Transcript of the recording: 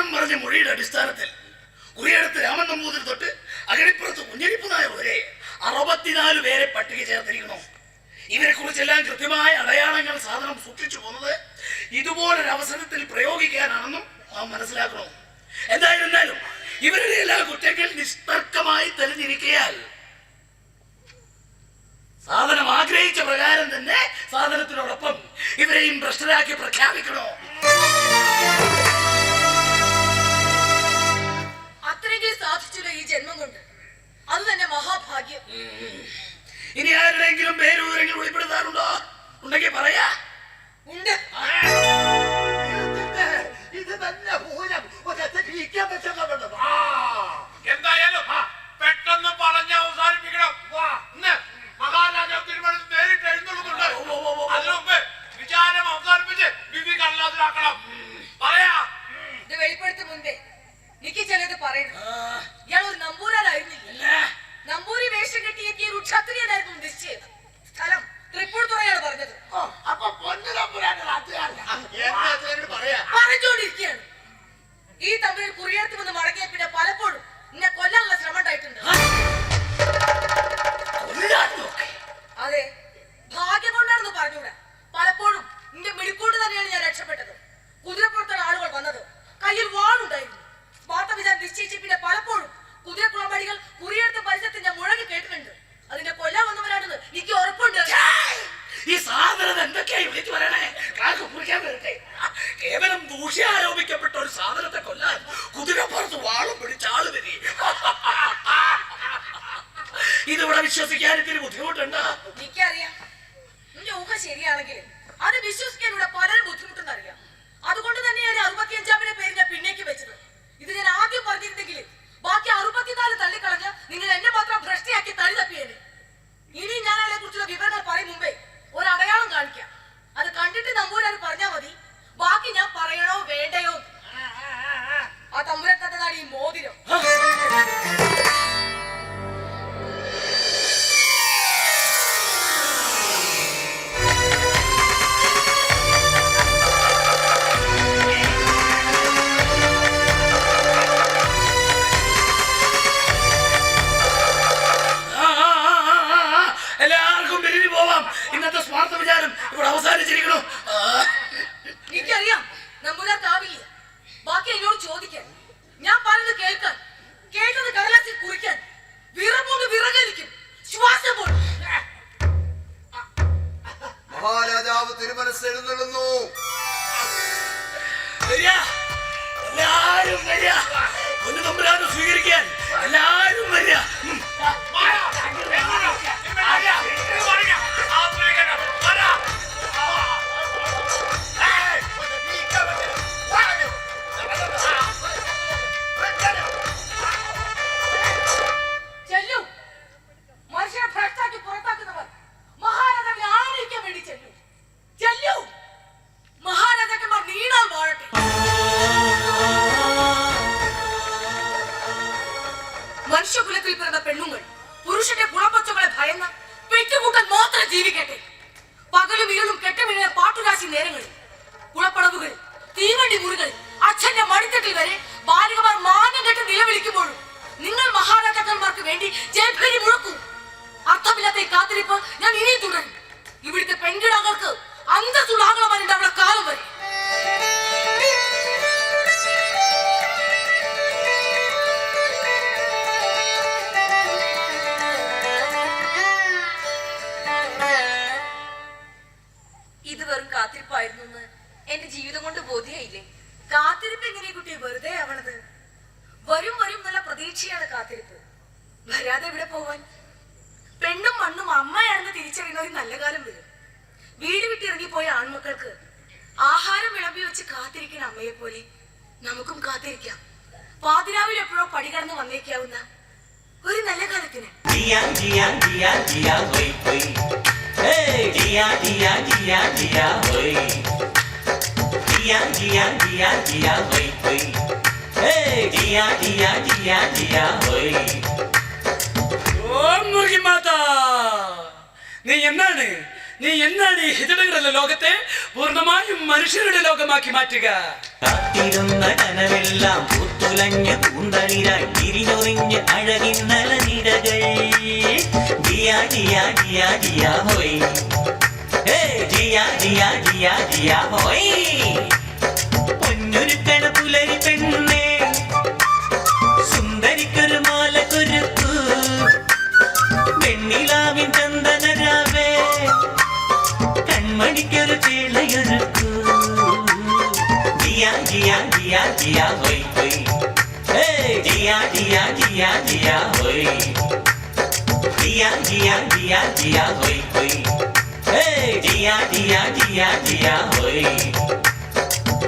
പലരും പറഞ്ഞ മൊഴിയുടെ അടിസ്ഥാനത്തിൽ കുറിയടത്ത് രാമൻ നമ്പൂതിൽ തൊട്ട് അകലിപ്പുറത്ത് കുഞ്ഞിരിപ്പ് വരെ അറുപത്തിനാല് പേരെ പട്ടിക ചേർത്തിരിക്കുന്നു. ഇവരെ കുറിച്ചെല്ലാം കൃത്യമായ അടയാളങ്ങൾ സാധനം സൂക്ഷിച്ചു പോകുന്നത് ഇതുപോലൊരു അവസരത്തിൽ പ്രയോഗിക്കാനാണെന്നും നാം മനസ്സിലാക്കണം എന്തായിരുന്നാലും ഇവരുടെ എല്ലാ കുറ്റങ്ങൾ നിഷ്തർക്കമായി തെളിഞ്ഞിരിക്കയാൽ സാധനം ആഗ്രഹിച്ച പ്രകാരം തന്നെ സാധനത്തിനോടൊപ്പം ഇവരെയും ഭ്രഷ്ടരാക്കി പ്രഖ്യാപിക്കണോ ഇനി ആരുടെങ്കിലും പേര് വിവരങ്ങൾ വെളിപ്പെടുത്താറുണ്ടോ? ഉണ്ടെങ്കിൽ പറയാ. ഉണ്ട്. ഇത് തന്നെ പറ്റുന്നുണ്ട് എന്തായാലും പെട്ടെന്ന് പറഞ്ഞ് അവസാനിപ്പിക്കണം. ഇന്ന് മഹാരാജാവ് നേരിട്ട് എഴുന്നള്ളുന്നുണ്ട്. വിചാരം അവസാനിപ്പിച്ച് വിധി കടലാസിലാക്കണം പറയാ. ഇത് വെളിപ്പെടുത്തും മുൻപേ. എനിക്ക് ചിലത് പറയുന്നു ഇയാൾ ഒരു നമ്പൂരാനായിരുന്നില്ല ನಮ್ಮೂರಿ ವೇಷಗಟ್ಟಿಯ ರುಚ സാധനം എന്തൊക്കെയായി പറയണേ? കാക്ക് കുറിക്കാൻ കേവലം ദൂഷ്യ ആരോപിക്കപ്പെട്ട ഒരു സാധനത്തെ കൊല്ലാൻ കുതിരപ്പുറത്ത് വാളും പിടിച്ച ആൾ വരി. ഇതിവിടെ വിശ്വസിക്കാൻ ഇത്തിരി ബുദ്ധിമുട്ടുണ്ട്. എനിക്കറിയാം. നിന്റെ ഊഹ ശരിയാണെങ്കിലും അത് വിശ്വസിക്കാൻ ഇവിടെ പലരും ബുദ്ധിമുട്ടെന്നറിയാം അതുകൊണ്ട് തന്നെയാണ് അറുപത്തിയഞ്ചാമിന്റെ പേര് ഞാൻ പിന്നേക്ക് വെച്ചത്. ഇത് ഞാൻ ആദ്യം പറഞ്ഞിരുന്നെങ്കിൽ ബാക്കി അറുപത്തിനാല് തള്ളിക്കളഞ്ഞ് നിങ്ങൾ എന്നെ മാത്രം ഭ്രഷ്ടിയാക്കി തള്ളി തപ്പിയേനെ ഇനി ഞാൻ അയാളെ കുറിച്ചുള്ള വിവരങ്ങൾ പറയും മുമ്പേ ഒരു അടയാളം കാണിക്കാം അത് കണ്ടിട്ട് നമ്പൂരാൻ പറഞ്ഞാൽ മതി ബാക്കി ഞാൻ പറയണോ വേണ്ടയോ എന്ന്. ആ തമ്പുരാൻ ഈ മോതിരം. എല്ലാവർക്കും പിരിഞ്ഞു പോവാം. ഇന്നത്തെ സ്വാർത്ഥ വിചാരം ഇവിടെ അവസാനിച്ചിരിക്കണു എനിക്കറിയാം. നമ്പൂരാർക്കാവില്ല ബാക്കി എന്നോട് ചോദിക്കാൻ വരിക. എല്ലാരും വരിക ഒന്ന് സ്വീകരിക്കാൻ എല്ലാരും വരിക മനുഷ്യകുലത്തിൽ പിറന്ന പെണ്ണുങ്ങൾ പുരുഷന്റെ ഗുണപച്ചകളെ ഭയന്ന് പെറ്റുകൂട്ടൻ മാത്രം ജീവിക്കട്ടെ. പകലും ഇരുളും കെട്ടമിഴ പാട്ടുരാശി നേരങ്ങളിൽ കുളപ്പടവുകൾ തീവണ്ടി മുറികൾ അച്ഛന്റെ മടിത്തട്ടിൽ വരെ ബാലികമാർ മാനം കെട്ട് നിലവിളിക്കുമ്പോഴും നിങ്ങൾ മഹാരാജാക്കന്മാർക്ക് വേണ്ടി ജയഭേരി മുഴക്കൂ. അർത്ഥമില്ലാത്ത കാത്തിരിപ്പ് ഞാൻ ഇനിയും തുടരും. ഇവിടുത്തെ പെൺകിടാങ്ങൾക്ക് അന്തസ്സുള്ള ആംഗളമാരുണ്ട് അവിടെ കാലം വരെ. എന്റെ ജീവിതം കൊണ്ട് ബോധ്യായില്ലേ? കാത്തിരിപ്പ് എങ്ങനെ കുട്ടി? വെറുതെ ആവണത്. വരും വരും എന്നുള്ള പ്രതീക്ഷയാണ് കാത്തിരിപ്പ്. വരാതെ എവിടെ പോവാൻ? പെണ്ണും മണ്ണും അമ്മയാണെന്ന് തിരിച്ചറിയുന്ന ഒരു നല്ല കാലം വരും. വീട് വിട്ടിറങ്ങിപ്പോയ ആൺമക്കൾക്ക് ആഹാരം വിളമ്പി വെച്ച് കാത്തിരിക്കുന്ന അമ്മയെ പോലെ നമുക്കും കാത്തിരിക്കാം. പാതിരാവിൽ എപ്പോഴോ പടികടന്ന് വന്നേക്കാവുന്ന ഒരു നല്ല കാലത്തിന്. ജിയാ ജിയാ ജിയാ ജിയാ dia, dia, dia, dia, hoi. Hoi. Hey, dia, dia, dia, dia, hoi. ഓം മുഖി മാതാ നീ എന്നാണ് നീ എന്നാണ് ഈ ഹിജടകളുടെ ലോകത്തെ പൂർണമായും മനുഷ്യരുടെ ലോകമാക്കി മാറ്റുക കാത്തിരുന്ന കനവെല്ലാം പൂത്തുലഞ്ഞ പൂന്തളിരായി തിരിഞ്ഞൊറിഞ്ഞ അഴകിന്നല നിരകൾ ഡിയാ ഡിയാ ഡിയാ ഡിയാ ഹോയ് ജിയ ജിയ ജിയ ജിയ ഹോയ് പൊന്നൊരുക്കണ പുലരി പെണ്ണേ സുന്ദരിക്കൊരു മാല കുരുക്കു വെണ്ണിലാവിൻ ചന്ദനരാവേ കൺമണിക്കൊരു ചേളയൊരുക്കു ജിയ ജിയ ജിയ ജിയ ഹോയ് ഹേ ജിയ ജിയ ജിയ ജിയ ഹോയ് ജിയ ജിയ ജിയ ജിയ ഹോയ് ഹോയ് ഹേ ജിയ ജിയ ജിയ ജിയ ഹോയ്